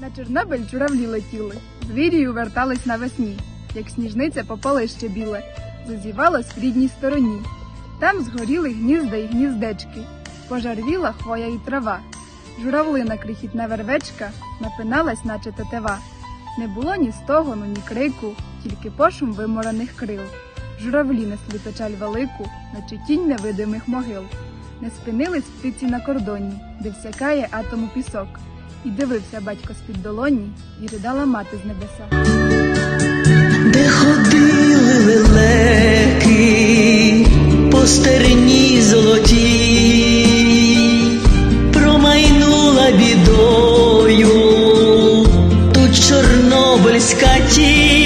На Чорнобиль журавлі летіли, звірію вертались навесні, як сніжниця попала біле, зазівалось в рідній стороні. Там згоріли гнізда й гніздечки, пожарвіла хвоя і трава. Журавлина крихітна вервечка напиналась, наче тетива. Не було ні стогону, ні крику, тільки пошум виморених крил. Журавлі несли печаль велику, наче тінь невидимих могил. Не спинились птиці на кордоні, де всякає атому пісок. І дивився батько з-під долоні, і ридала мати з небеса. Де ходили лелеки по стерні золоті, промайнула бідою тут чорнобильська ті.